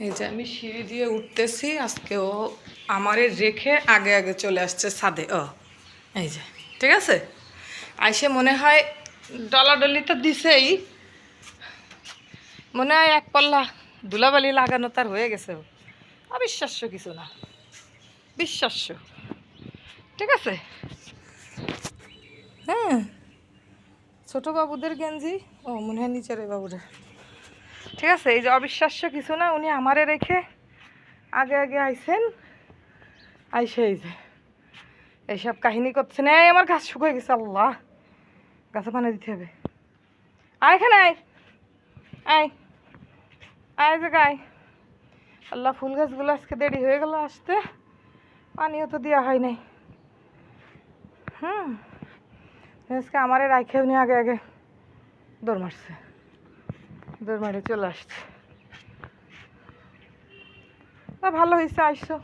এই যে। আমি সিঁড়ি দিয়ে উঠতেছি, আজকে ও আমারে রেখে আগে আগে চলে আসছে ছাদে, ও। এই যে, ঠিক আছে? আইসে মনে হয় ডলাডলি তো দিছেই। মনে হয় এক পাল্লা ধুলাবালি লাগানো তার হয়ে গেছে। অবিশ্বাস্য কিছু না, বিশ্বাস্য। ঠিক আছে? হ্যাঁ ছোট বাবুদের গেঞ্জি? ও, মনে হয় নিচের এই বাবুদের। ঠিক আছে, এই যে অবিশ্বাস্য কিছু না, উনি আমারে রেখে আগে আগে আইছেন। আইসে এই যে, এইসব কাহিনী করছেন। এই আমার গাছ শুকিয়ে গেছে, আল্লাহ। গাছে পানি দিতে হবে। আয় এখানে আয়। আয়। আয় যে গায়। আল্লাহ, ফুল গাছগুলো আজকে দেরি হয়ে গেল আসতে। পানিও তো দেওয়া হয় নাই। হুম। আজকে আমারে রাখে উনি আগে আগে দৌড় মারছে। দৌড় মারে চলে আসছে। তা ভালো হয়েছে, আইসো।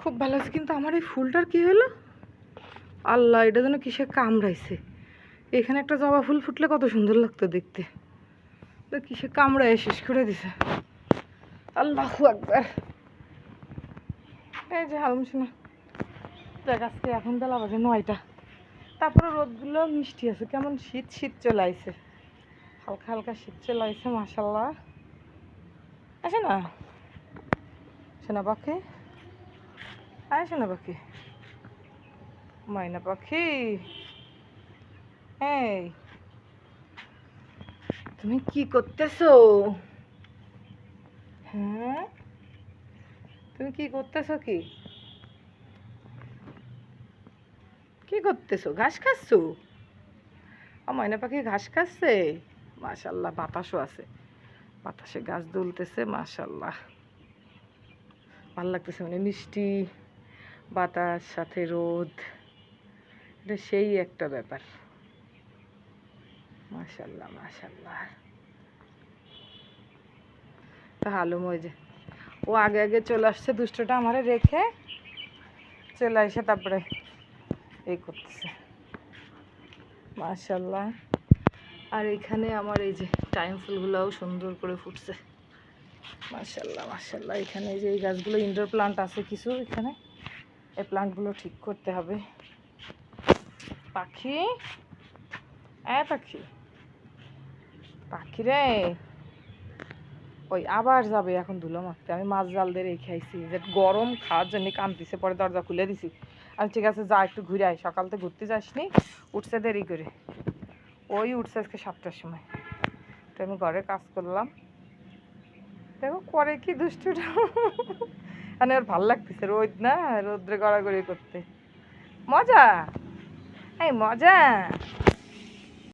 খুব ভালো হয়েছে, কিন্তু আমার এই ফুলটার কি হলো? আল্লাহ, এটা যেন কিসে কামড়াইছে। এখানে একটা জবা ফুল ফুটলে কত সুন্দর লাগতো দেখতে। তো কিসে কামড়ায় শেষ করে দিছে। আল্লাহ একবার এই যে হালুম শোনা দেখ, আজকে এখন বেলা বাজে নয়টা। তারপরে রোদগুলো মিষ্টি আছে, কেমন শীত শীত চলে আইছে। হালকা হালকা শীত চলে আইছে মাসাল্লাহ আছে না? সোনা পাখি? আয় সোনা পাখি? ময়না পাখি। এই, তুমি কি করতেছো? হ্যাঁ? তুমি কি করতেছো কি? কি করতেছো? ঘাস খাচ্ছো? ময়না পাখি ঘাস খাচ্ছে? মাশাল্লাহ, বাতাসও আছে। বাতাসে গাছ দুলতেছে, মাশাল্লাহ। ভালো লাগতেছে মানে মিষ্টি, বাতাস, সাথে রোদ। এটা সেই একটা ব্যাপার। মাশাল্লাহ মাশাল্লাহ। তা হালুম ওই যে, ও আগে আগে চলে আসছে, দুষ্টটা আমারে রেখে চলে এসে তারপরে এই করতেছে। মাশাল্লাহ। আর এখানে আমার এই যে টাইম ফুলগুলোও সুন্দর করে ফুটছে। মাশাল্লাহ মাশাল্লাহ এখানে যে এই গাছগুলো ইনডোর প্লান্ট আছে কিছু, এখানে। এই প্লান্টগুলো ঠিক করতে হবে। পাখি? এ পাখি। পাখি রে। ওই আবার যাবে এখন ধুলো মাখতে। আমি মাছ জাল দিয়ে রেখে আইছি। যে গরম খাওয়ার জন্য কান্দিছে পরে দরজা খুলে দিছি। আমি ঠিক আছে, যা একটু ঘুরে আয়। সকাল থেকে ঘুরতে যাসনি উঠছে দেরি করে। ওই উঠছে আজকে সাতটার সময়। তো আমি ঘরে কাজ করলাম। দেখো করে কি দুষ্টুটা মানে ওর ভালো লাগতেছে রোদ না, রোদ্রে গড়াগড়ি করতে। মজা? এই মজা?